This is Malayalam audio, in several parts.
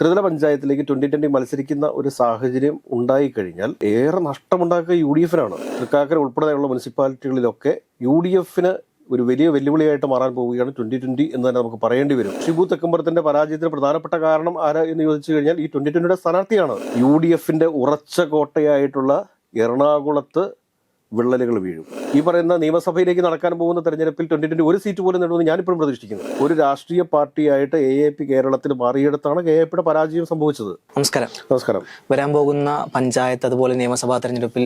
ത്രിതല പഞ്ചായത്തിലേക്ക് ട്വന്റി ട്വന്റി മത്സരിക്കുന്ന ഒരു സാഹചര്യം ഉണ്ടായി കഴിഞ്ഞാൽ ഏറെ നഷ്ടമുണ്ടാക്കുക യു ഡി എഫിനാണ് തൃക്കാക്കര ഉൾപ്പെടെയുള്ള മുനിസിപ്പാലിറ്റികളിലൊക്കെ യു ഡി എഫിന് ഒരു വലിയ വെല്ലുവിളിയായിട്ട് മാറാൻ പോവുകയാണ് ട്വന്റി ട്വന്റി എന്ന് തന്നെ നമുക്ക് പറയേണ്ടി വരും. ഷിബു തെക്കുംപുറത്തിന്റെ പരാജയത്തിന് പ്രധാനപ്പെട്ട കാരണം ആരാ എന്ന് ചോദിച്ചു കഴിഞ്ഞാൽ ഈ ട്വന്റി ട്വന്റിയുടെ സ്ഥാനാർത്ഥിയാണ്. യു ഡി എഫിന്റെ ഉറച്ച കോട്ടയായിട്ടുള്ള എറണാകുളത്ത് വിള്ളലുകൾ വീഴും. ഈ പറയുന്ന നിയമസഭയിലേക്ക് നടക്കാൻ പോകുന്ന തെരഞ്ഞെടുപ്പിൽ ട്വന്റി ട്വന്റി ഒരു സീറ്റ് പോലും നേടുമെന്ന് ഞാനിപ്പോഴും പ്രതീക്ഷിക്കുന്നു. ഒരു രാഷ്ട്രീയ പാർട്ടിയായിട്ട് എ എ പി കേരളത്തിൽ മാറിയെടുത്താണ് എ എ പിയുടെ പരാജയം സംഭവിച്ചത്. നമസ്കാരം. നമസ്കാരം. വരാൻ പോകുന്ന പഞ്ചായത്ത് അതുപോലെ നിയമസഭാ തെരഞ്ഞെടുപ്പിൽ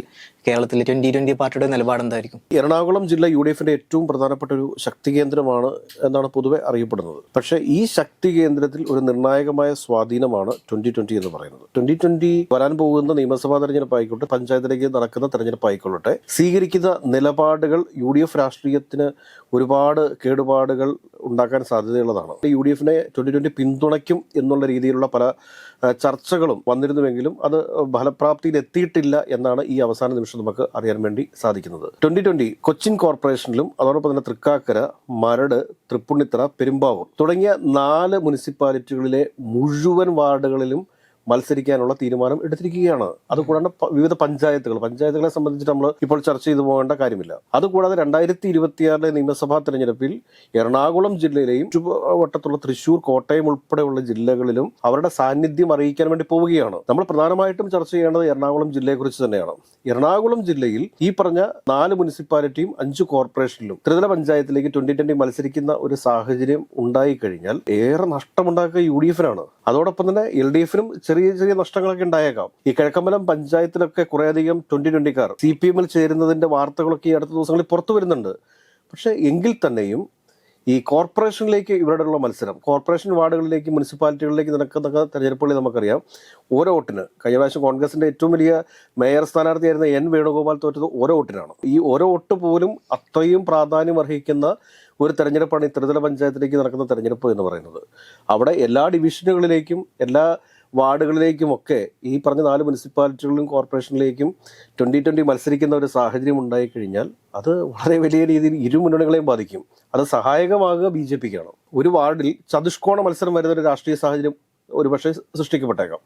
കേരളത്തിലെ ട്വന്റി ട്വന്റി പാർട്ടിയുടെ നിലപാട് എന്തായിരിക്കും? എറണാകുളം ജില്ല യു ഡി എഫിന്റെ ഏറ്റവും പ്രധാനപ്പെട്ട ഒരു ശക്തി കേന്ദ്രമാണ് എന്നാണ് പൊതുവെ അറിയപ്പെടുന്നത്. പക്ഷേ ഈ ശക്തി കേന്ദ്രത്തിൽ ഒരു നിർണായകമായ സ്വാധീനമാണ് ട്വന്റി ട്വന്റി എന്ന് പറയുന്നത്. ട്വന്റി ട്വന്റി വരാൻ പോകുന്ന നിയമസഭാ തെരഞ്ഞെടുപ്പ് ആയിക്കോട്ടെ പഞ്ചായത്തിലേക്ക് നടക്കുന്ന തെരഞ്ഞെടുപ്പ് ആയിക്കൊള്ളട്ടെ സ്വീകരിക്കുന്ന നിലപാടുകൾ യു ഡി എഫ് രാഷ്ട്രീയത്തിന് ഒരുപാട് കേടുപാടുകൾ ഉണ്ടാക്കാൻ സാധ്യതയുള്ളതാണ്. യു ഡി എഫിനെ ട്വന്റി ട്വന്റി പിന്തുണയ്ക്കും എന്നുള്ള രീതിയിലുള്ള പല ചർച്ചകളും വന്നിരുന്നുവെങ്കിലും അത് ഫലപ്രാപ്തിയിൽ എത്തിയിട്ടില്ല എന്നാണ് ഈ അവസാന നിമിഷം നമുക്ക് അറിയാൻ വേണ്ടി സാധിക്കുന്നത്. ട്വന്റി ട്വന്റി കൊച്ചിൻ കോർപ്പറേഷനിലും അതോടൊപ്പം തന്നെ തൃക്കാക്കര മരട് തൃപ്പുണ്ണിത്തറ പെരുമ്പാവൂർ തുടങ്ങിയ നാല് മുനിസിപ്പാലിറ്റികളിലെ മുഴുവൻ വാർഡുകളിലും മത്സരിക്കാനുള്ള തീരുമാനം എടുത്തിരിക്കുകയാണ്. അതുകൂടാണ്ട് വിവിധ പഞ്ചായത്തുകൾ. പഞ്ചായത്തുകളെ സംബന്ധിച്ച് നമ്മൾ ഇപ്പോൾ ചർച്ച ചെയ്തു പോകേണ്ട കാര്യമില്ല. അതുകൂടാതെ രണ്ടായിരത്തി ഇരുപത്തിയാറിലെ നിയമസഭാ തെരഞ്ഞെടുപ്പിൽ എറണാകുളം ജില്ലയിലെയും ചുറ്റുവട്ടത്തുള്ള തൃശൂർ കോട്ടയം ഉൾപ്പെടെയുള്ള ജില്ലകളിലും അവരുടെ സാന്നിധ്യം അറിയിക്കാൻ വേണ്ടി പോവുകയാണ്. നമ്മൾ പ്രധാനമായിട്ടും ചർച്ച ചെയ്യേണ്ടത് എറണാകുളം ജില്ലയെ കുറിച്ച് തന്നെയാണ്. എറണാകുളം ജില്ലയിൽ ഈ പറഞ്ഞ നാല് മുനിസിപ്പാലിറ്റിയും അഞ്ച് കോർപ്പറേഷനിലും ത്രിതല പഞ്ചായത്തിലേക്ക് ട്വന്റി ട്വന്റി മത്സരിക്കുന്ന ഒരു സാഹചര്യം ഉണ്ടായിക്കഴിഞ്ഞാൽ ഏറെ നഷ്ടമുണ്ടാക്കുക യു ഡി എഫിനാണ്. അതോടൊപ്പം തന്നെ എൽ ഡി എഫിനും ചെറിയ ചെറിയ നഷ്ടങ്ങളൊക്കെ ഉണ്ടായേക്കാം. ഈ കിഴക്കമ്പലം പഞ്ചായത്തിലൊക്കെ കുറേയധികം ട്വന്റി ട്വന്റിക്കാർ സി പി എമ്മിൽ ചേരുന്നതിന്റെ വാർത്തകളൊക്കെ ഈ അടുത്ത ദിവസങ്ങളിൽ പുറത്തു വരുന്നുണ്ട്. പക്ഷേ എങ്കിൽ തന്നെയും ഈ കോർപ്പറേഷനിലേക്ക് ഇവരുടെയുള്ള മത്സരം കോർപ്പറേഷൻ വാർഡുകളിലേക്ക് മുനിസിപ്പാലിറ്റികളിലേക്ക് നടക്കുന്ന തെരഞ്ഞെടുപ്പുകളിൽ നമുക്കറിയാം ഓരോ വോട്ടിന് കഴിഞ്ഞ പ്രാവശ്യം കോൺഗ്രസിന്റെ ഏറ്റവും വലിയ മേയർ സ്ഥാനാർത്ഥിയായിരുന്ന എൻ വേണുഗോപാൽ തോറ്റത് ഓരോ വോട്ടിനാണ്. ഈ ഓരോ വോട്ട് പോലും അത്രയും പ്രാധാന്യം അർഹിക്കുന്ന ഒരു തെരഞ്ഞെടുപ്പാണ് ഈ ത്രിതല പഞ്ചായത്തിലേക്ക് നടക്കുന്ന തെരഞ്ഞെടുപ്പ് എന്ന് പറയുന്നത്. അവിടെ എല്ലാ ഡിവിഷനുകളിലേക്കും എല്ലാ വാർഡുകളിലേക്കുമൊക്കെ ഈ പറഞ്ഞ നാല് മുനിസിപ്പാലിറ്റികളിലും കോർപ്പറേഷനിലേക്കും ട്വന്റി ട്വന്റി മത്സരിക്കുന്ന ഒരു സാഹചര്യം ഉണ്ടായിക്കഴിഞ്ഞാൽ അത് വളരെ വലിയ രീതിയിൽ ഇരു മുന്നണികളെയും ബാധിക്കും. അത് സഹായകമാകുക ബി ജെ പിക്കാണ്. ഒരു വാർഡിൽ ചതുഷ്കോണ മത്സരം വരുന്ന ഒരു രാഷ്ട്രീയ സാഹചര്യം ഒരുപക്ഷെ സൃഷ്ടിക്കപ്പെട്ടേക്കാം.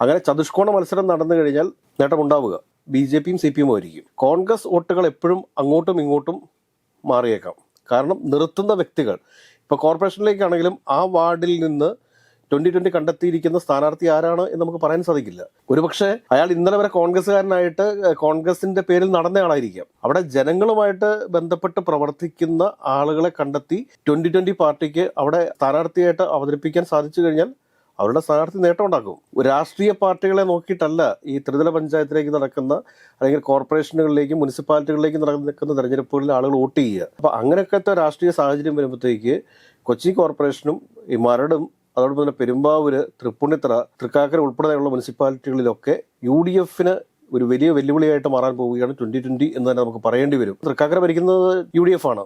അങ്ങനെ ചതുഷ്കോണ മത്സരം നടന്നു കഴിഞ്ഞാൽ നേട്ടമുണ്ടാവുക. ബി ജെ പിയും സി പി ആയിരിക്കും. കോൺഗ്രസ് വോട്ടുകൾ എപ്പോഴും അങ്ങോട്ടും ഇങ്ങോട്ടും മാറിയേക്കാം. കാരണം നിർത്തുന്ന വ്യക്തികൾ. ഇപ്പോൾ കോർപ്പറേഷനിലേക്കാണെങ്കിലും ആ വാർഡിൽ നിന്ന് ട്വന്റി ട്വന്റി കണ്ടെത്തിയിരിക്കുന്ന സ്ഥാനാർത്ഥി ആരാണ് എന്ന് നമുക്ക് പറയാൻ സാധിക്കില്ല. ഒരുപക്ഷെ അയാൾ ഇന്നലെ വരെ കോൺഗ്രസ്സുകാരനായിട്ട് കോൺഗ്രസിന്റെ പേരിൽ നടന്നയാളായിരിക്കാം അവിടെ ജനങ്ങളുമായിട്ട് ബന്ധപ്പെട്ട് പ്രവർത്തിക്കുന്ന ആളുകളെ കണ്ടെത്തി ട്വന്റി ട്വന്റി പാർട്ടിക്ക് അവിടെ സ്ഥാനാർത്ഥിയായിട്ട് അവതരിപ്പിക്കാൻ സാധിച്ചു കഴിഞ്ഞാൽ അവരുടെ സ്ഥാനാർത്ഥി നേട്ടം ഉണ്ടാക്കും രാഷ്ട്രീയ പാർട്ടികളെ നോക്കിയിട്ടല്ല ഈ ത്രിതല പഞ്ചായത്തിലേക്ക് നടക്കുന്ന അല്ലെങ്കിൽ കോർപ്പറേഷനുകളിലേക്കും മുനിസിപ്പാലിറ്റികളിലേക്കും നടക്കുന്ന തെരഞ്ഞെടുപ്പുകളിൽ ആളുകൾ വോട്ട് ചെയ്യുക. അപ്പൊ അങ്ങനെയൊക്കെ രാഷ്ട്രീയ സാഹചര്യം വരുമ്പോഴത്തേക്ക് കൊച്ചി കോർപ്പറേഷനും ഈ മരടും അതോടൊപ്പം തന്നെ പെരുമ്പാവൂര് തൃപ്പുണിത്തറ തൃക്കാക്കര ഉൾപ്പെടെയുള്ള മുനിസിപ്പാലിറ്റികളിലൊക്കെ യു ഡി എഫിന് ഒരു വലിയ വെല്ലുവിളിയായിട്ട് മാറാൻ പോവുകയാണ് ട്വന്റി ട്വന്റി എന്ന് തന്നെ നമുക്ക് പറയേണ്ടി വരും. തൃക്കാക്കര ഭരിക്കുന്നത് യു ഡി എഫ് ആണ്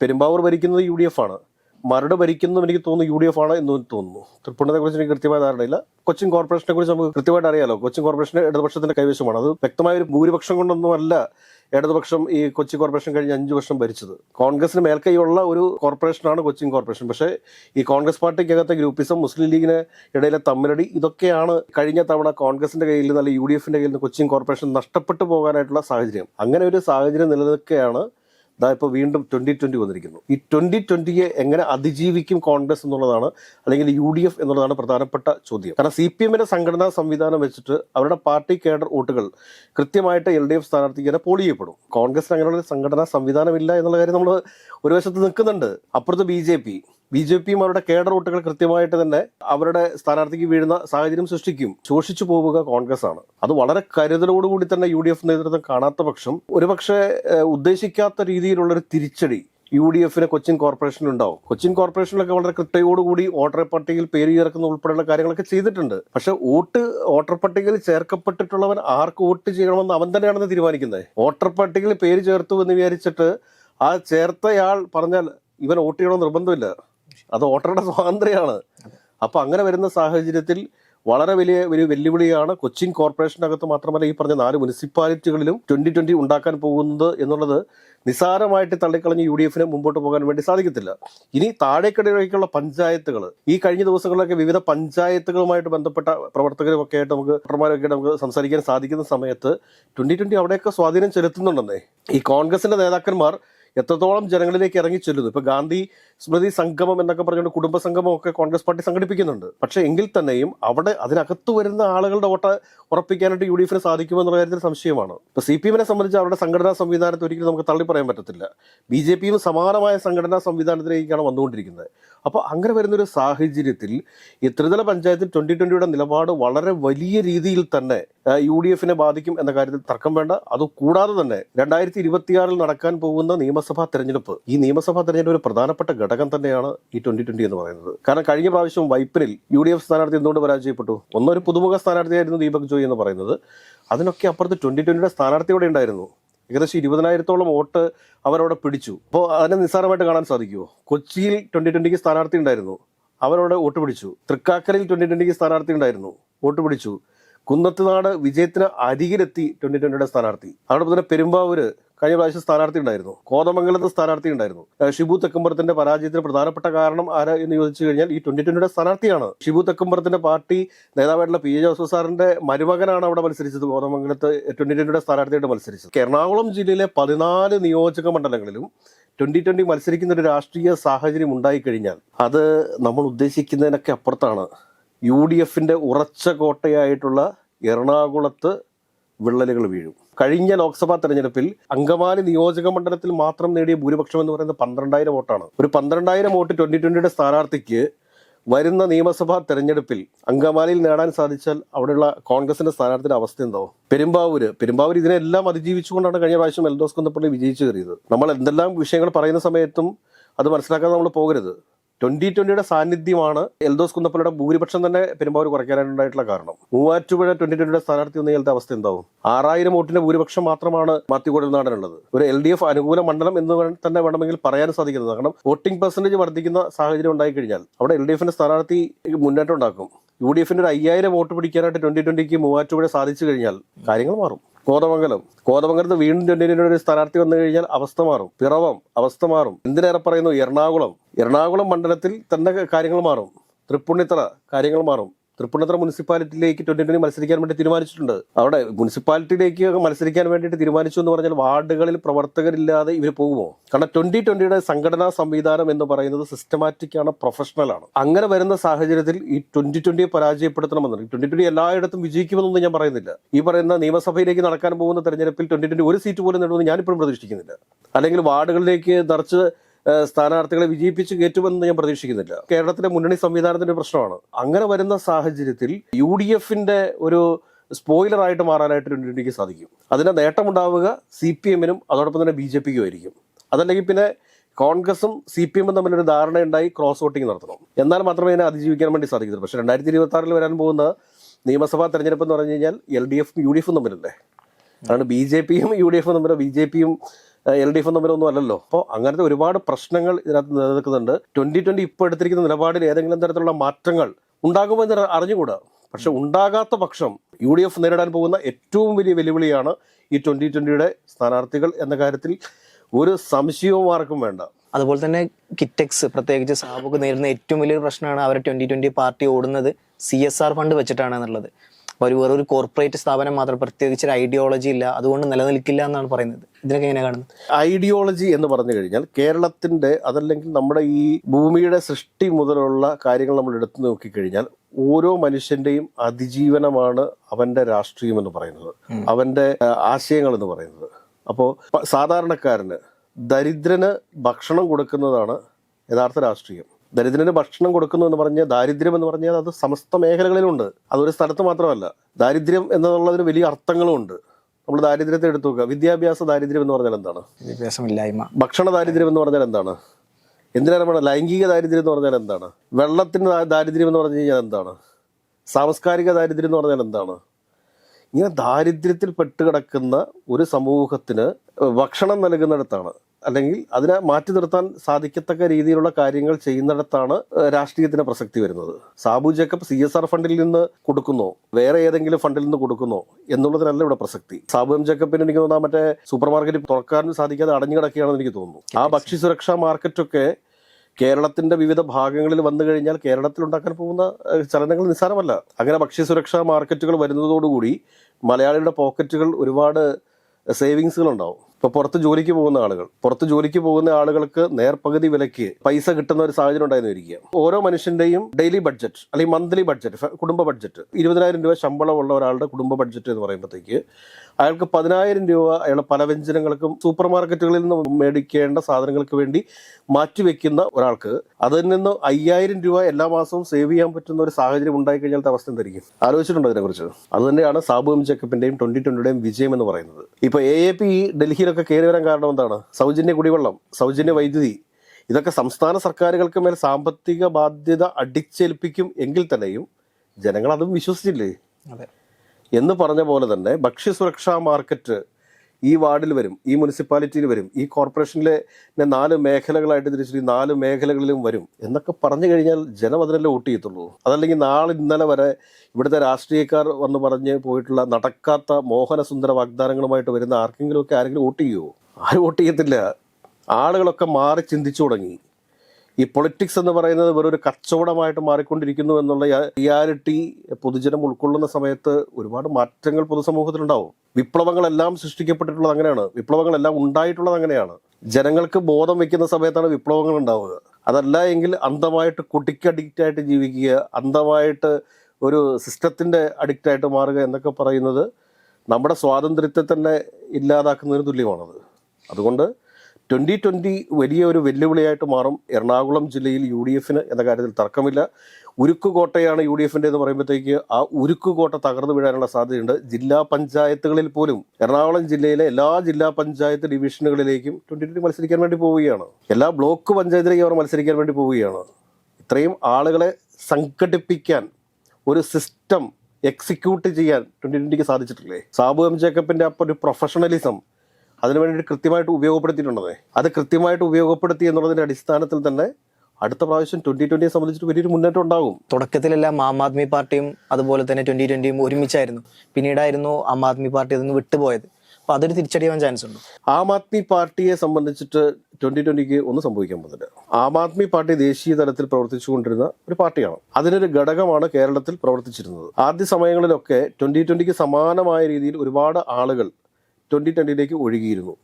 പെരുമ്പാവൂർ ഭരിക്കുന്നത് യു ഡി എഫ് ആണ് മരട് ഭരിക്കുന്നതും എനിക്ക് തോന്നുന്നു യു ഡി എഫ് ആണ് എന്ന് തോന്നുന്നു. തൃപ്പൂണിത്തെ കുറിച്ച് എനിക്ക് കൃത്യമായ ധാരണയില്ല. കൊച്ചിൻ കോർപ്പറേഷനെ കുറിച്ച് നമുക്ക് കൃത്യമായിട്ട് അറിയാലോ. കൊച്ചിൻ കോർപ്പറേഷൻ ഇടതുപക്ഷത്തിന്റെ കൈവശമാണ്. അത് വ്യക്തമായ ഒരു ഭൂരിപക്ഷം കൊണ്ടൊന്നുമല്ല ഇടതുപക്ഷം ഈ കൊച്ചി കോർപ്പറേഷൻ കഴിഞ്ഞ അഞ്ചു വർഷം ഭരിച്ചത്. കോൺഗ്രസിന് മേൽക്കൈയുള്ള ഒരു കോർപ്പറേഷനാണ് കൊച്ചിൻ കോർപ്പറേഷൻ. പക്ഷേ ഈ കോൺഗ്രസ് പാർട്ടിക്കകത്തെ ഗ്രൂപ്പിസം മുസ്ലിം ലീഗിന് ഇടയിലെ തമ്മിലടി ഇതൊക്കെയാണ് കഴിഞ്ഞ തവണ കോൺഗ്രസിന്റെ കയ്യിൽ നിന്ന് അല്ലെങ്കിൽ യു ഡി എഫിന്റെ കയ്യിൽ നിന്ന് കൊച്ചിൻ കോർപ്പറേഷൻ നഷ്ടപ്പെട്ടു പോകാനായിട്ടുള്ള സാഹചര്യം. അങ്ങനെ ഒരു സാഹചര്യം നിലനിൽക്കുകയാണ് ഇതാ ഇപ്പോൾ വീണ്ടും ട്വന്റി ട്വന്റി വന്നിരിക്കുന്നു. ഈ ട്വന്റി ട്വന്റിയെ എങ്ങനെ അതിജീവിക്കും കോൺഗ്രസ് എന്നുള്ളതാണ് അല്ലെങ്കിൽ യു ഡി എഫ് എന്നുള്ളതാണ് പ്രധാനപ്പെട്ട ചോദ്യം. കാരണം സി പി എമ്മിന്റെ സംഘടനാ സംവിധാനം വെച്ചിട്ട് അവരുടെ പാർട്ടി കേഡർ വോട്ടുകൾ കൃത്യമായിട്ട് എൽ ഡി എഫ് സ്ഥാനാർത്ഥിക്ക് തന്നെ പോൾ ചെയ്യപ്പെടും. കോൺഗ്രസിന് അങ്ങനെയുള്ള സംഘടനാ സംവിധാനമില്ല എന്നുള്ള കാര്യം നമ്മൾ ഒരു വശത്ത് നിൽക്കുന്നുണ്ട്. അപ്പുറത്ത് B J P B J പിയും അവരുടെ കേഡർ വോട്ടുകൾ കൃത്യമായിട്ട് തന്നെ അവരുടെ സ്ഥാനാർത്ഥിക്ക് വീഴുന്ന സാഹചര്യം സൃഷ്ടിക്കും. ശോഷിച്ചു പോവുക കോൺഗ്രസ് ആണ് അത് വളരെ കരുതലോടുകൂടി തന്നെ യു ഡി എഫ് നേതൃത്വം കാണാത്ത പക്ഷം ഒരുപക്ഷെ ഉദ്ദേശിക്കാത്ത രീതിയിലുള്ള ഒരു തിരിച്ചടി യു ഡി എഫിന് കൊച്ചിൻ കോർപ്പറേഷനിൽ ഉണ്ടാവും കൊച്ചിൻ കോർപ്പറേഷനിലൊക്കെ വളരെ കൃത്യയോടുകൂടി വോട്ടർ പട്ടികയിൽ പേര് ചേർക്കുന്ന ഉൾപ്പെടെയുള്ള കാര്യങ്ങളൊക്കെ ചെയ്തിട്ടുണ്ട്. പക്ഷെ വോട്ട് വോട്ടർ പട്ടികയിൽ ചേർക്കപ്പെട്ടിട്ടുള്ളവൻ ആർക്ക് വോട്ട് ചെയ്യണമെന്ന് അവൻ തന്നെയാണെന്ന് തീരുമാനിക്കുന്നത്? വോട്ടർ പട്ടികയിൽ പേര് ചേർത്തു എന്ന് വിചാരിച്ചിട്ട് ആ ചേർത്തയാൾ പറഞ്ഞാൽ ഇവൻ വോട്ട് ചെയ്യണമെന്ന് നിർബന്ധമില്ല. അത് വോട്ടറുടെ സ്വാതന്ത്ര്യമാണ്. അപ്പൊ അങ്ങനെ വരുന്ന സാഹചര്യത്തിൽ വളരെ വലിയ ഒരു വെല്ലുവിളിയാണ് കൊച്ചിൻ കോർപ്പറേഷനകത്ത് മാത്രമല്ല ഈ പറഞ്ഞ നാല് മുനിസിപ്പാലിറ്റികളിലും ട്വന്റി ട്വന്റി ഉണ്ടാക്കാൻ പോകുന്നത് എന്നുള്ളത് നിസാരമായിട്ട് തള്ളിക്കളഞ്ഞ് യു ഡി എഫിന് മുമ്പോട്ട് പോകാൻ വേണ്ടി സാധിക്കത്തില്ല. ഇനി താഴേക്കടയിലേക്കുള്ള പഞ്ചായത്തുകൾ ഈ കഴിഞ്ഞ ദിവസങ്ങളിലൊക്കെ വിവിധ പഞ്ചായത്തുകളുമായിട്ട് ബന്ധപ്പെട്ട പ്രവർത്തകരും ഒക്കെ ആയിട്ട് നമുക്ക് വോട്ടർമാരൊക്കെ നമുക്ക് സംസാരിക്കാൻ സാധിക്കുന്ന സമയത്ത് ട്വന്റി ട്വന്റി അവിടെയൊക്കെ സ്വാധീനം ചെലുത്തുന്നുണ്ടെന്നേ. ഈ കോൺഗ്രസിന്റെ നേതാക്കന്മാർ എത്രത്തോളം ജനങ്ങളിലേക്ക് ഇറങ്ങി ചെല്ലുന്നു. ഇപ്പൊ ഗാന്ധി സ്മൃതി സംഗമം എന്നൊക്കെ പറഞ്ഞുകൊണ്ട് കുടുംബ സംഗമം ഒക്കെ കോൺഗ്രസ് പാർട്ടി സംഘടിപ്പിക്കുന്നുണ്ട്. പക്ഷേ എങ്കിൽ തന്നെയും അവിടെ അതിനകത്ത് വരുന്ന ആളുകളുടെ വോട്ട് ഉറപ്പിക്കാനായിട്ട് യു ഡി എഫിന് സാധിക്കുമെന്നുള്ള കാര്യത്തിൽ സംശയമാണ്. ഇപ്പൊ സി പി എമ്മിനെ സംബന്ധിച്ച് അവരുടെ സംഘടനാ സംവിധാനത്തെ ഒരിക്കലും നമുക്ക് തള്ളി പറയാൻ പറ്റത്തില്ല. ബി ജെ പിയും സമാനമായ സംഘടനാ സംവിധാനത്തിലേക്കാണ് വന്നുകൊണ്ടിരിക്കുന്നത്. അപ്പോൾ അങ്ങനെ വരുന്ന ഒരു സാഹചര്യത്തിൽ ഈ ത്രിതല പഞ്ചായത്തിൽ ട്വന്റി ട്വന്റിയുടെ നിലപാട് വളരെ വലിയ രീതിയിൽ തന്നെ യു ഡി എഫിനെ ബാധിക്കും എന്ന കാര്യത്തിൽ തർക്കം വേണ്ട. അത് കൂടാതെ തന്നെ രണ്ടായിരത്തി ഇരുപത്തിയാറിൽ നടക്കാൻ പോകുന്ന നിയമസഭാ തെരഞ്ഞെടുപ്പ് ഈ നിയമസഭാ തെരഞ്ഞെടുപ്പ് ഒരു പ്രധാനപ്പെട്ട ഘടകം തന്നെയാണ് ഈ ട്വന്റി ട്വന്റി എന്ന് പറയുന്നത്. കാരണം കഴിഞ്ഞ പ്രാവശ്യം വൈപ്പിനിൽ യു ഡി എഫ് സ്ഥാനാർത്ഥി എന്തുകൊണ്ട് പരാജയപ്പെട്ടു? ഒന്നൊരു പുതുമുഖ സ്ഥാനാർത്ഥിയായിരുന്നു ദീപക് ജോയി എന്ന് പറയുന്നത്. അതിനൊക്കെ അപ്പുറത്ത് ട്വന്റി ട്വന്റിയുടെ സ്ഥാനാർത്ഥി കൂടെ ഉണ്ടായിരുന്നു. ഏകദേശം ഇരുപതിനായിരത്തോളം വോട്ട് അവരവിടെ പിടിച്ചു. അപ്പോൾ അതിനെ നിസ്സാരമായിട്ട് കാണാൻ സാധിക്കുമോ കൊച്ചിയിൽ ട്വന്റി ട്വന്റിക്ക് സ്ഥാനാർത്ഥി ഉണ്ടായിരുന്നു. അവരവിടെ വോട്ട് പിടിച്ചു. തൃക്കാക്കരയിൽ ട്വന്റി ട്വന്റിക്ക് സ്ഥാനാർത്ഥി ഉണ്ടായിരുന്നു. വോട്ട് പിടിച്ചു. കുന്നത്തുനാട് വിജയത്തിന് അരികിലെത്തി ട്വന്റി ട്വന്റിയുടെ സ്ഥാനാർത്ഥി. അതോടൊപ്പം തന്നെ പെരുമ്പാവൂര് കഴിഞ്ഞ പ്രാവശ്യം സ്ഥാനാർത്ഥി ഉണ്ടായിരുന്നു. കോതമംഗലത്ത് സ്ഥാനാർത്ഥി ഉണ്ടായിരുന്നു. ഷിബു തെക്കുംപുറത്തിന്റെ പരാജയത്തിന് പ്രധാനപ്പെട്ട കാരണം ആര് എന്ന് ചോദിച്ചു കഴിഞ്ഞാൽ ഈ ട്വന്റി ട്വന്റിയുടെ സ്ഥാനാർത്ഥിയാണ്. ഷിബു തെക്കുംപുറത്തിന്റെ പാർട്ടി നേതാവായിട്ടുള്ള പി എ ജോസഫ് സാറിന്റെ മരുമകനാണ് അവിടെ മത്സരിച്ചത്. കോതമംഗലത്ത് ട്വന്റി ട്വന്റിയുടെ സ്ഥാനാർത്ഥിയായിട്ട് മത്സരിച്ചത്. എറണാകുളം ജില്ലയിലെ പതിനാല് നിയോജക മണ്ഡലങ്ങളിലും ട്വന്റി ട്വന്റി മത്സരിക്കുന്ന ഒരു രാഷ്ട്രീയ സാഹചര്യം ഉണ്ടായിക്കഴിഞ്ഞാൽ അത് നമ്മൾ ഉദ്ദേശിക്കുന്നതിനൊക്കെ അപ്പുറത്താണ്. യു ഡി എഫിന്റെ ഉറച്ച കോട്ടയായിട്ടുള്ള എറണാകുളത്ത് വിള്ളലുകൾ വീഴും. കഴിഞ്ഞ ലോക്സഭാ തെരഞ്ഞെടുപ്പിൽ അങ്കമാലി നിയോജക മണ്ഡലത്തിൽ മാത്രം നേടിയ ഭൂരിപക്ഷം എന്ന് പറയുന്നത് പന്ത്രണ്ടായിരം വോട്ടാണ്. ഒരു പന്ത്രണ്ടായിരം വോട്ട് ട്വന്റി ട്വന്റിയുടെ സ്ഥാനാർത്ഥിക്ക് വരുന്ന നിയമസഭാ തെരഞ്ഞെടുപ്പിൽ അങ്കമാലിയിൽ നേടാൻ സാധിച്ചാൽ അവിടെയുള്ള കോൺഗ്രസിന്റെ സ്ഥാനാർത്ഥിയുടെ അവസ്ഥ എന്താവും പെരുമ്പാവൂര്. പെരുമ്പാവൂർ ഇതിനെല്ലാം അതിജീവിച്ചുകൊണ്ടാണ് കഴിഞ്ഞ പ്രാവശ്യം എൽദോസ് കുന്നപ്പള്ളി വിജയിച്ചു കയറിയത്. നമ്മൾ എന്തെല്ലാം വിഷയങ്ങൾ പറയുന്ന സമയത്തും അത് മനസ്സിലാക്കാതെ നമ്മൾ പോകരുത്. ട്വന്റി ട്വന്റിയുടെ സാന്നിധ്യമാണ് എൽദോസ് കുന്നപ്പള്ളിയുടെ ഭൂരിപക്ഷം തന്നെ പെരുമ്പാവൂർ കുറയ്ക്കാനായിട്ടുള്ള കാരണം. മൂവാറ്റുപുഴ ട്വന്റി ട്വന്റിയുടെ സ്ഥാനാർത്ഥി എന്ന ഇയാളുടെ അവസ്ഥ എന്താവും? ആറായിരം വോട്ടിന്റെ ഭൂരിപക്ഷം മാത്രമാണ് മാത്യുകൂടൽ നാടനുള്ളത് ഒരു എൽ ഡി എഫ് അനുകൂല മണ്ഡലം എന്ന് തന്നെ വേണമെങ്കിൽ പറയാൻ സാധിക്കുന്നത് കാരണം വോട്ടിംഗ് പെർസെന്റേജ് വർദ്ധിക്കുന്ന സാഹചര്യം ഉണ്ടായി കഴിഞ്ഞാൽ അവിടെ എൽ ഡി എഫിന്റെ സ്ഥാനാർത്ഥി മുന്നേറ്റം ഉണ്ടാക്കും. യു ഡി എഫിന്റെ ഒരു അയ്യായിരം വോട്ട് പിടിക്കാനായിട്ട് ട്വന്റി ട്വന്റിക്ക് മൂവാറ്റുപുഴ സാധിച്ചു കഴിഞ്ഞാൽ കാര്യങ്ങൾ മാറും. കോതമംഗലം. കോതമംഗലത്ത് വീണ്ടും ട്വന്റി ട്വന്റിയുടെ ഒരു സ്ഥാനാർത്ഥി വന്നു കഴിഞ്ഞാൽ അവസ്ഥ മാറും. പിറവം അവസ്ഥ മാറും. എന്തിനേറെ പറയുന്നു? എറണാകുളം. എറണാകുളം മണ്ഡലത്തിൽ തന്നെ കാര്യങ്ങൾ മാറും. തൃപ്പുണ്ണിത്തറ കാര്യങ്ങൾ മാറും. തൃപ്പൂണിത്തറ മുനിസിപ്പാലിറ്റിയിലേക്ക് ട്വന്റി ട്വന്റി മത്സരിക്കാൻ വേണ്ടി തീരുമാനിച്ചിട്ടുണ്ട്. അവിടെ മുനിസിപ്പാലിറ്റിയിലേക്ക് മത്സരിക്കാൻ വേണ്ടിയിട്ട് തീരുമാനിച്ചു എന്ന് പറഞ്ഞാൽ വാർഡുകളിൽ പ്രവർത്തകരില്ലാതെ ഇവർ പോകുമോ? കാരണം ട്വന്റി ട്വന്റിയുടെ സംഘടനാ സംവിധാനം എന്ന് പറയുന്നത് സിസ്റ്റമാറ്റിക് ആണ് പ്രൊഫഷണൽ ആണ്. അങ്ങനെ വരുന്ന സാഹചര്യത്തിൽ ഈ ട്വന്റി ട്വന്റിയെ പരാജയപ്പെടുത്തണമെന്നുണ്ട്. ട്വന്റി ട്വന്റി എല്ലായിടത്തും വിജയിക്കുമെന്നൊന്നും ഞാൻ പറയുന്നില്ല. ഈ പറയുന്ന നിയമസഭയിലേക്ക് നടക്കാൻ പോകുന്ന തെരഞ്ഞെടുപ്പിൽ ട്വന്റി ട്വന്റി ഒരു സീറ്റ് പോലും നേടുമെന്ന് ഞാനിപ്പോഴും പ്രതീക്ഷിക്കുന്നില്ല. അല്ലെങ്കിൽ വാർഡുകളിലേക്ക് നിറച്ച് സ്ഥാനാർത്ഥികളെ വിജയിപ്പിച്ച് കയറ്റുമെന്ന് ഞാൻ പ്രതീക്ഷിക്കുന്നില്ല. കേരളത്തിലെ മുന്നണി സംവിധാനത്തിന്റെ പ്രശ്നമാണ്. അങ്ങനെ വരുന്ന സാഹചര്യത്തിൽ യു ഡി എഫിന്റെ ഒരു സ്പോയിലർ ആയിട്ട് മാറാനായിട്ട് ട്വന്റി സാധിക്കും. അതിന്റെ നേട്ടമുണ്ടാവുക സി പി എമ്മിനും അതോടൊപ്പം തന്നെ ബി ജെ പിക്കും ആയിരിക്കും. അതല്ലെങ്കിൽ പിന്നെ കോൺഗ്രസും സി പി എമ്മും തമ്മിലൊരു ധാരണയുണ്ടായി ക്രോസ് വോട്ടിംഗ് നടത്തണം. എന്നാൽ മാത്രമേ ഇതിനെ അതിജീവിക്കാൻ വേണ്ടി സാധിക്കത്തുള്ളൂ. പക്ഷേ രണ്ടായിരത്തി ഇരുപത്തി ആറിൽ വരാൻ പോകുന്ന നിയമസഭാ തെരഞ്ഞെടുപ്പ് എന്ന് പറഞ്ഞു കഴിഞ്ഞാൽ എൽ ഡി എഫും യു ഡി എഫും തമ്മിലല്ലേ? അതാണ് ബി ജെ പിയും യു ഡി എഫും തമ്മിലോ ബി ജെ പിയും എൽ ഡി എഫും തമ്മിലൊന്നും അല്ലല്ലോ. അപ്പോൾ അങ്ങനത്തെ ഒരുപാട് പ്രശ്നങ്ങൾ ഇതിനകത്ത് നിലനിൽക്കുന്നുണ്ട്. ട്വന്റി ട്വന്റി ഇപ്പോൾ എടുത്തിരിക്കുന്ന നിലപാടിൽ ഏതെങ്കിലും തരത്തിലുള്ള മാറ്റങ്ങൾ ഉണ്ടാകുമെന്ന് അറിഞ്ഞുകൂടാ. പക്ഷെ ഉണ്ടാകാത്ത പക്ഷം യു ഡി എഫ് നേരിടാൻ പോകുന്ന ഏറ്റവും വലിയ വെല്ലുവിളിയാണ് ഈ ട്വന്റി ട്വന്റിയുടെ സ്ഥാനാർത്ഥികൾ എന്ന കാര്യത്തിൽ ഒരു സംശയവും ആർക്കും വേണ്ട. അതുപോലെ തന്നെ കിറ്റക്സ് പ്രത്യേകിച്ച് സാബുക്ക് നേരിടുന്ന ഏറ്റവും വലിയൊരു പ്രശ്നമാണ് അവർ ട്വന്റി ട്വന്റി പാർട്ടി ഓടുന്നത് സി എസ് ആർ ഫണ്ട് വെച്ചിട്ടാണ് എന്നുള്ളത് ഒരു വെറൊരു കോർപ്പറേറ്റ് സ്ഥാപനം മാത്രം പ്രത്യേകിച്ച് ഒരു ഐഡിയോളജി ഇല്ല. അതുകൊണ്ട് നിലനിൽക്കില്ല എന്നാണ് പറയുന്നത്. ഇതിനൊക്കെ എങ്ങനെ കാണുന്നത്? ഐഡിയോളജി എന്ന് പറഞ്ഞു കഴിഞ്ഞാൽ കേരളത്തിന്റെ അതല്ലെങ്കിൽ നമ്മുടെ ഈ ഭൂമിയുടെ സൃഷ്ടി മുതലുള്ള കാര്യങ്ങൾ നമ്മൾ എടുത്തു നോക്കിക്കഴിഞ്ഞാൽ ഓരോ മനുഷ്യന്റെയും അതിജീവനമാണ് അവന്റെ രാഷ്ട്രീയം എന്ന് പറയുന്നത്. അവന്റെ ആശയങ്ങൾ എന്ന് പറയുന്നത്. അപ്പോൾ സാധാരണക്കാരന് ദരിദ്രന് ഭക്ഷണം കൊടുക്കുന്നതാണ് യഥാർത്ഥ രാഷ്ട്രീയം. ദരിദ്രന് ഭക്ഷണം കൊടുക്കുന്നു എന്ന് പറഞ്ഞാൽ ദാരിദ്ര്യം എന്ന് പറഞ്ഞാൽ അത് സമസ്ത മേഖലകളിലുണ്ട്. അതൊരു സ്ഥലത്ത് മാത്രമല്ല. ദാരിദ്ര്യം എന്നുള്ളതിന് വലിയ അർത്ഥങ്ങളും ഉണ്ട് നമ്മൾ ദാരിദ്ര്യത്തെ എടുത്തു നോക്കുക. വിദ്യാഭ്യാസ ദാരിദ്ര്യം എന്ന് പറഞ്ഞാൽ എന്താണ്? വിദ്യാഭ്യാസമില്ലായ്മ. ഭക്ഷണ ദാരിദ്ര്യം എന്ന് പറഞ്ഞാൽ എന്താണ്? എന്തിനാണ് നമ്മുടെ ലൈംഗിക ദാരിദ്ര്യം എന്ന് പറഞ്ഞാൽ എന്താണ്? വെള്ളത്തിന് ദാരിദ്ര്യം എന്ന് പറഞ്ഞു കഴിഞ്ഞാൽ എന്താണ്? സാംസ്കാരിക ദാരിദ്ര്യം എന്ന് പറഞ്ഞാൽ എന്താണ്? ഇങ്ങനെ ദാരിദ്ര്യത്തിൽ പെട്ടുകിടക്കുന്ന ഒരു സമൂഹത്തിന് ഭക്ഷണം നൽകുന്നിടത്താണ് അല്ലെങ്കിൽ അതിനെ മാറ്റി നിർത്താൻ സാധിക്കത്തക്ക രീതിയിലുള്ള കാര്യങ്ങൾ ചെയ്യുന്നിടത്താണ് രാഷ്ട്രീയത്തിന് പ്രസക്തി വരുന്നത്. Sabu Jacob C S R ഫണ്ടിൽ നിന്ന് കൊടുക്കുന്നോ വേറെ ഏതെങ്കിലും ഫണ്ടിൽ നിന്ന് കൊടുക്കുന്നോ എന്നുള്ളതിനല്ല ഇവിടെ പ്രസക്തി. സാബു എം ജേക്കബിന് എനിക്ക് തോന്നാൻ മറ്റേ സൂപ്പർ മാർക്കറ്റ് തുറക്കാനും സാധിക്കാതെ അടഞ്ഞു കിടക്കുകയാണെന്ന് എനിക്ക് തോന്നുന്നു. ആ ഭക്ഷ്യ സുരക്ഷാ മാർക്കറ്റൊക്കെ കേരളത്തിന്റെ വിവിധ ഭാഗങ്ങളിൽ വന്നു കഴിഞ്ഞാൽ കേരളത്തിൽ ഉണ്ടാക്കാൻ പോകുന്ന ചലനങ്ങൾ നിസ്സാരമല്ല. അങ്ങനെ ഭക്ഷ്യസുരക്ഷാ മാർക്കറ്റുകൾ വരുന്നതോടുകൂടി മലയാളിയുടെ പോക്കറ്റുകൾ ഒരുപാട് സേവിങ്സുകൾ ഉണ്ടാവും ഇപ്പൊ പുറത്ത് ജോലിക്ക് പോകുന്ന ആളുകൾ പുറത്ത് ജോലിക്ക് പോകുന്ന ആളുകൾക്ക് നേർപകുതി വിലയ്ക്ക് പൈസ കിട്ടുന്ന ഒരു സാഹചര്യം ഉണ്ടായിരുന്നു ഇരിക്കുക ഓരോ മനുഷ്യന്റെയും ഡെയിലി ബഡ്ജറ്റ് അല്ലെങ്കിൽ മന്ത്ലി ബഡ്ജറ്റ് കുടുംബ ബഡ്ജറ്റ് ഇരുപതിനായിരം രൂപ ശമ്പളമുള്ള ഒരാളുടെ കുടുംബ ബഡ്ജറ്റ് എന്ന് പറയുമ്പോഴത്തേക്ക് അയാൾക്ക് പതിനായിരം രൂപ അയാളെ പല വ്യഞ്ജനങ്ങൾക്കും സൂപ്പർ മാർക്കറ്റുകളിൽ നിന്ന് മേടിക്കേണ്ട സാധനങ്ങൾക്ക് വേണ്ടി മാറ്റിവെക്കുന്ന ഒരാൾക്ക് അതിൽ നിന്ന് അയ്യായിരം രൂപ എല്ലാ മാസവും സേവ് ചെയ്യാൻ പറ്റുന്ന ഒരു സാഹചര്യം ഉണ്ടായി കഴിഞ്ഞാൽ അവസ്ഥ എന്തായിരിക്കും? ആലോചിച്ചിട്ടുണ്ടോ അതിനെക്കുറിച്ച് അത് തന്നെയാണ് സാബു എം ജേക്കബിന്റെയും ട്വന്റി ട്വന്റിയുടെയും വിജയം എന്ന് പറയുന്നത്. ഇപ്പൊ എ എ പി ഡൽഹിയിലൊക്കെ കയറി വരാൻ കാരണം എന്താണ്? സൗജന്യ കുടിവെള്ളം സൗജന്യ വൈദ്യുതി. ഇതൊക്കെ സംസ്ഥാന സർക്കാരുകൾക്ക് മേൽ സാമ്പത്തിക ബാധ്യത അടിച്ചേൽപ്പിക്കും എങ്കിൽ തന്നെയും ജനങ്ങൾ അതും വിശ്വസിച്ചില്ലേ? എന്ന് പറഞ്ഞ പോലെ തന്നെ ഭക്ഷ്യസുരക്ഷാ മാർക്കറ്റ് ഈ വാർഡിൽ വരും ഈ മുനിസിപ്പാലിറ്റിയിൽ വരും ഈ കോർപ്പറേഷനിലെ നാല് മേഖലകളായിട്ട് തിരിച്ചിട്ട് നാല് മേഖലകളിലും വരും എന്നൊക്കെ പറഞ്ഞു കഴിഞ്ഞാൽ ജനം അതിനല്ലേ വോട്ട് ചെയ്യത്തുള്ളൂ. അതല്ലെങ്കിൽ നാളെ ഇന്നലെ വരെ ഇവിടുത്തെ രാഷ്ട്രീയക്കാർ വന്ന് പറഞ്ഞ് പോയിട്ടുള്ള നടക്കാത്ത മോഹനസുന്ദര വാഗ്ദാനങ്ങളുമായിട്ട് വരുന്ന ആർക്കെങ്കിലും ഒക്കെ ആരെങ്കിലും വോട്ട് ചെയ്യുമോ ആരും വോട്ട് ചെയ്യത്തില്ല. ആളുകളൊക്കെ മാറി ചിന്തിച്ചു തുടങ്ങി. ഈ പൊളിറ്റിക്സ് എന്ന് പറയുന്നത് വെറൊരു കച്ചവടമായിട്ട് മാറിക്കൊണ്ടിരിക്കുന്നു എന്നുള്ള റിയാലിറ്റി പൊതുജനം ഉൾക്കൊള്ളുന്ന സമയത്ത് ഒരുപാട് മാറ്റങ്ങൾ പൊതുസമൂഹത്തിലുണ്ടാവും. വിപ്ലവങ്ങളെല്ലാം സൃഷ്ടിക്കപ്പെട്ടിട്ടുള്ളത് അങ്ങനെയാണ്. വിപ്ലവങ്ങളെല്ലാം ഉണ്ടായിട്ടുള്ളത് അങ്ങനെയാണ്. ജനങ്ങൾക്ക് ബോധം വെക്കുന്ന സമയത്താണ് വിപ്ലവങ്ങൾ ഉണ്ടാവുക. അതല്ല എങ്കിൽ അന്ധമായിട്ട് കുട്ടിക്ക് അഡിക്റ്റ് ആയിട്ട് ജീവിക്കുക അന്ധമായിട്ട് ഒരു സിസ്റ്റത്തിന്റെ അഡിക്റ്റ് ആയിട്ട് മാറുക എന്നൊക്കെ പറയുന്നത് നമ്മുടെ സ്വാതന്ത്ര്യത്തെ തന്നെ ഇല്ലാതാക്കുന്നതിന് തുല്യമാണത്. അതുകൊണ്ട് ട്വന്റി ട്വന്റി വലിയ ഒരു വെല്ലുവിളിയായിട്ട് മാറും. എറണാകുളം ജില്ലയിൽ യു ഡി എഫിന് എന്ന കാര്യത്തിൽ തർക്കമില്ല. ഉരുക്കുകോട്ടയാണ് യു ഡി എഫിന്റെ എന്ന് പറയുമ്പോഴത്തേക്ക് ആ ഉരുക്കുകോട്ട തകർന്നു വീഴാനുള്ള സാധ്യതയുണ്ട്. ജില്ലാ പഞ്ചായത്തുകളിൽ പോലും എറണാകുളം ജില്ലയിലെ എല്ലാ ജില്ലാ പഞ്ചായത്ത് ഡിവിഷനുകളിലേക്കും ട്വന്റി ട്വന്റി മത്സരിക്കാൻ വേണ്ടി പോവുകയാണ്. എല്ലാ ബ്ലോക്ക് പഞ്ചായത്തിലേക്കും അവർ മത്സരിക്കാൻ വേണ്ടി പോവുകയാണ്. ഇത്രയും ആളുകളെ സംഘടിപ്പിക്കാൻ ഒരു സിസ്റ്റം എക്സിക്യൂട്ട് ചെയ്യാൻ ട്വന്റി ട്വന്റിക്ക് സാധിച്ചിട്ടില്ലേ? സാബു എം ജേക്കബിന്റെ അപ്പം ഒരു പ്രൊഫഷണലിസം അതിനു വേണ്ടിയിട്ട് കൃത്യമായിട്ട് ഉപയോഗപ്പെടുത്തിയിട്ടുണ്ടതേ. അത് കൃത്യമായിട്ട് ഉപയോഗപ്പെടുത്തി എന്നുള്ളതിന്റെ അടിസ്ഥാനത്തിൽ തന്നെ അടുത്ത പ്രാവശ്യം ട്വന്റി ട്വന്റിയെ സംബന്ധിച്ചിട്ട് വലിയൊരു മുന്നേറ്റം ഉണ്ടാകും. തുടക്കത്തിലെല്ലാം ആം ആദ്മി പാർട്ടിയും അതുപോലെ തന്നെ ട്വന്റി ട്വന്റിയും ഒരുമിച്ചായിരുന്നു. പിന്നീടായിരുന്നു ആം ആദ്മി പാർട്ടി അതിൽ നിന്ന് വിട്ടുപോയത്. അപ്പൊ അതൊരു തിരിച്ചടിയാൻ ചാൻസ് ഉണ്ട്. ആം ആദ്മി പാർട്ടിയെ സംബന്ധിച്ചിട്ട് ട്വന്റി ട്വന്റിക്ക് ഒന്നും സംഭവിക്കാൻ പോകുന്നില്ല ആം ആദ്മി പാർട്ടി ദേശീയ തലത്തിൽ പ്രവർത്തിച്ചുകൊണ്ടിരുന്ന ഒരു പാർട്ടിയാണ്. അതിനൊരു ഘടകമാണ് കേരളത്തിൽ പ്രവർത്തിച്ചിരുന്നത്. ആദ്യ സമയങ്ങളിലൊക്കെ ട്വന്റി ട്വന്റിക്ക് സമാനമായ രീതിയിൽ ഒരുപാട് ആളുകൾ ട്വന്റി ട്വന്റിയിലേക്ക് ഒഴുകിയിരുന്നു.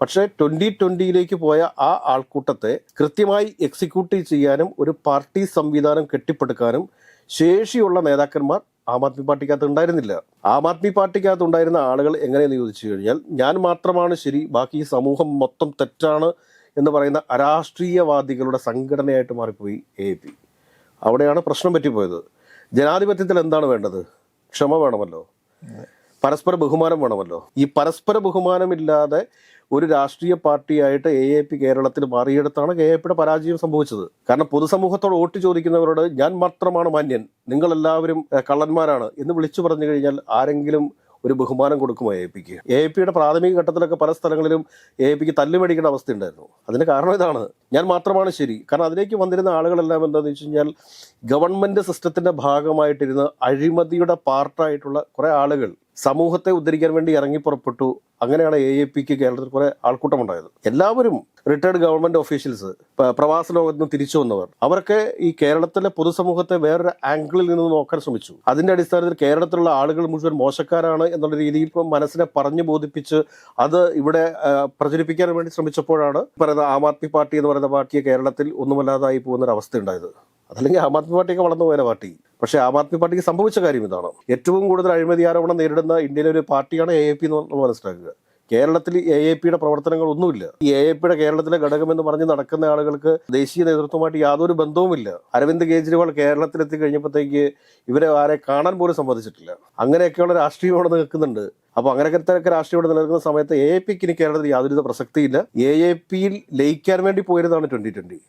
പക്ഷേ ട്വന്റി ട്വന്റിയിലേക്ക് പോയ ആ ആൾക്കൂട്ടത്തെ കൃത്യമായി എക്സിക്യൂട്ട് ചെയ്യാനും ഒരു പാർട്ടി സംവിധാനം കെട്ടിപ്പടുക്കാനും ശേഷിയുള്ള നേതാക്കന്മാർ ആം ആദ്മി പാർട്ടിക്കകത്ത് ഉണ്ടായിരുന്നില്ല. ആം ആദ്മി പാർട്ടിക്കകത്ത് ഉണ്ടായിരുന്ന ആളുകൾ എങ്ങനെയെന്ന് ചോദിച്ചു കഴിഞ്ഞാൽ ഞാൻ മാത്രമാണ് ശരി ബാക്കി സമൂഹം മൊത്തം തെറ്റാണ് എന്ന് പറയുന്ന അരാഷ്ട്രീയവാദികളുടെ സംഘടനയായിട്ട് മാറിപ്പോയി എ പി അവിടെയാണ് പ്രശ്നം പറ്റിപ്പോയത്. ജനാധിപത്യത്തിൽ എന്താണ് വേണ്ടത്? ക്ഷമ വേണമല്ലോ. പരസ്പര ബഹുമാനം വേണമല്ലോ. ഈ പരസ്പര ബഹുമാനമില്ലാതെ ഒരു രാഷ്ട്രീയ പാർട്ടിയായിട്ട് എ എ പി കേരളത്തിൽ മാറിയെടുത്താണ് എ എ പിയുടെ പരാജയം സംഭവിച്ചത്. കാരണം പൊതുസമൂഹത്തോട് വോട്ട് ചോദിക്കുന്നവരോട് ഞാൻ മാത്രമാണ് മാന്യൻ നിങ്ങളെല്ലാവരും കള്ളന്മാരാണ് എന്ന് വിളിച്ചു പറഞ്ഞു കഴിഞ്ഞാൽ ആരെങ്കിലും ഒരു ബഹുമാനം കൊടുക്കുമോ എ പിക്ക് എ പിയുടെ പ്രാഥമിക ഘട്ടത്തിലൊക്കെ പല സ്ഥലങ്ങളിലും എ പിക്ക് തല്ലുമേടിക്കേണ്ട അവസ്ഥ ഉണ്ടായിരുന്നു. അതിന് കാരണം ഇതാണ്. ഞാൻ മാത്രമാണ് ശരി. കാരണം അതിലേക്ക് വന്നിരുന്ന ആളുകളെല്ലാം എന്താണെന്ന് വെച്ച് കഴിഞ്ഞാൽ ഗവൺമെന്റ് സിസ്റ്റത്തിന്റെ ഭാഗമായിട്ടിരുന്ന അഴിമതിയുടെ പാർട്ടായിട്ടുള്ള കുറേ ആളുകൾ സമൂഹത്തെ ഉദ്ധരിക്കാൻ വേണ്ടി ഇറങ്ങി പുറപ്പെട്ടു. അങ്ങനെയാണ് എ എ പിക്ക് കേരളത്തിൽ കുറെ ആൾക്കൂട്ടമുണ്ടായത്. എല്ലാവരും റിട്ടയർഡ് ഗവൺമെന്റ് ഓഫീഷ്യൽസ് പ്രവാസ ലോകത്ത് നിന്ന് തിരിച്ചു വന്നവർ. അവരൊക്കെ ഈ കേരളത്തിലെ പൊതുസമൂഹത്തെ വേറൊരു ആംഗിളിൽ നിന്ന് നോക്കാൻ ശ്രമിച്ചു. അതിന്റെ അടിസ്ഥാനത്തിൽ കേരളത്തിലുള്ള ആളുകൾ മുഴുവൻ മോശക്കാരാണ് എന്നുള്ള രീതിയിൽ മനസ്സിനെ പറഞ്ഞു ബോധിപ്പിച്ച് അത് ഇവിടെ പ്രചരിപ്പിക്കാൻ വേണ്ടി ശ്രമിച്ചപ്പോഴാണ് പറയുന്ന ആം ആദ്മി പാർട്ടി എന്ന് പറയുന്ന പാർട്ടിയെ കേരളത്തിൽ ഒന്നുമല്ലാതായി പോകുന്ന ഒരു അവസ്ഥ ഉണ്ടായത് അതല്ലെങ്കിൽ ആം ആദ്മി പാർട്ടിയൊക്കെ വളർന്നു പോയ പാർട്ടി. പക്ഷേ ആം ആദ്മി പാർട്ടിക്ക് സംഭവിച്ച കാര്യം ഇതാണ്. ഏറ്റവും കൂടുതൽ അഴിമതി ആരോപണം നേരിടുന്ന ഇന്ത്യയിലെ ഒരു പാർട്ടിയാണ് എ എ പി എന്ന് നമ്മൾ മനസ്സിലാക്കുക. കേരളത്തിൽ എ എ പിയുടെ പ്രവർത്തനങ്ങൾ ഒന്നുമില്ല. ഈ എ എ പിയുടെ കേരളത്തിലെ ഘടകം എന്ന് പറഞ്ഞ് നടക്കുന്ന ആളുകൾക്ക് ദേശീയ നേതൃത്വമായിട്ട് യാതൊരു ബന്ധവുമില്ല. അരവിന്ദ് കേജ്രിവാൾ കേരളത്തിലെത്തി കഴിഞ്ഞപ്പോഴത്തേക്ക് ഇവരെ ആരെ കാണാൻ പോലും സമ്മതിച്ചിട്ടില്ല. അങ്ങനെയൊക്കെയുള്ള രാഷ്ട്രീയം അവിടെ നിൽക്കുന്നുണ്ട്. അപ്പൊ അങ്ങനെയൊക്കെ രാഷ്ട്രീയം ഇവിടെ നിലനിൽക്കുന്ന സമയത്ത് എ എ പിക്ക് ഇനി കേരളത്തിൽ യാതൊരു പ്രസക്തിയില്ല. എ എ പിയിൽ ലയിക്കാൻ വേണ്ടി പോയിരുന്നതാണ് ട്വന്റി ട്വന്റി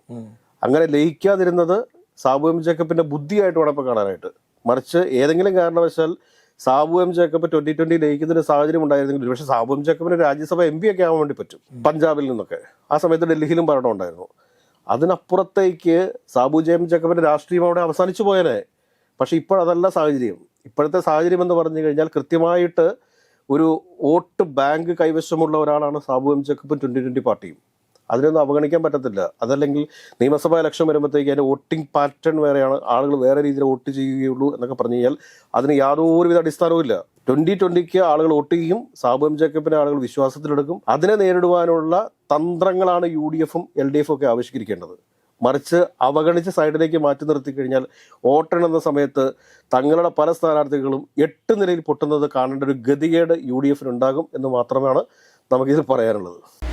അങ്ങനെ ലയിക്കാതിരുന്നത് സാബു എം ജേക്കബിന്റെ ബുദ്ധിയായിട്ട് വേണം ഇപ്പൊ കാണാനായിട്ട്. മറിച്ച് ഏതെങ്കിലും കാരണവശാൽ Sabu M Jacob twenty twenty ലയിക്കുന്നൊരു സാഹചര്യം ഉണ്ടായിരുന്നെങ്കിൽ പക്ഷേ സാബു എം ജേക്കബിന് രാജ്യസഭ എം പി ഒക്കെ ആവാൻ വേണ്ടി പറ്റും പഞ്ചാബിൽ നിന്നൊക്കെ. ആ സമയത്ത് ഡൽഹിയിലും ഭരണം ഉണ്ടായിരുന്നു. അതിനപ്പുറത്തേക്ക് സാബു ജെ എം ജേക്കബിന്റെ രാഷ്ട്രീയം അവിടെ അവസാനിച്ചു പോയനെ. പക്ഷെ ഇപ്പോഴതല്ല സാഹചര്യം. ഇപ്പോഴത്തെ സാഹചര്യം എന്ന് പറഞ്ഞു കഴിഞ്ഞാൽ കൃത്യമായിട്ട് ഒരു വോട്ട് ബാങ്ക് കൈവശമുള്ള ഒരാളാണ് സാബു എം ജേക്കബും ട്വന്റി ട്വന്റി പാർട്ടിയും. അതിനൊന്നും അവഗണിക്കാൻ പറ്റത്തില്ല. അതല്ലെങ്കിൽ നിയമസഭാ ഇലക്ഷൻ വരുമ്പോഴത്തേക്ക് അതിന്റെ വോട്ടിംഗ് പാറ്റേൺ വേറെയാണ്. ആളുകൾ വേറെ രീതിയിൽ വോട്ട് ചെയ്യുകയുള്ളൂ എന്നൊക്കെ പറഞ്ഞു കഴിഞ്ഞാൽ അതിന് യാതൊരുവിധ അടിസ്ഥാനവും ഇല്ല. ട്വന്റി ട്വന്റിക്ക് ആളുകൾ വോട്ട് ചെയ്യും. സാബു എം ജേക്കബിനെ ആളുകൾ വിശ്വാസത്തിലെടുക്കും. അതിനെ നേരിടുവാനുള്ള തന്ത്രങ്ങളാണ് യു ഡി എഫും എൽ ഡി എഫും ഒക്കെ ആവിഷ്കരിക്കേണ്ടത്. മറിച്ച് അവഗണിച്ച് സൈഡിലേക്ക് മാറ്റി നിർത്തി കഴിഞ്ഞാൽ വോട്ടെണ്ണുന്ന സമയത്ത് തങ്ങളുടെ പല സ്ഥാനാർത്ഥികളും എട്ട് നിലയിൽ പൊട്ടുന്നത് കാണേണ്ട ഒരു ഗതികേട് യു ഡി എഫിനുണ്ടാകും എന്ന് മാത്രമാണ് നമുക്കിതിൽ പറയാനുള്ളത്.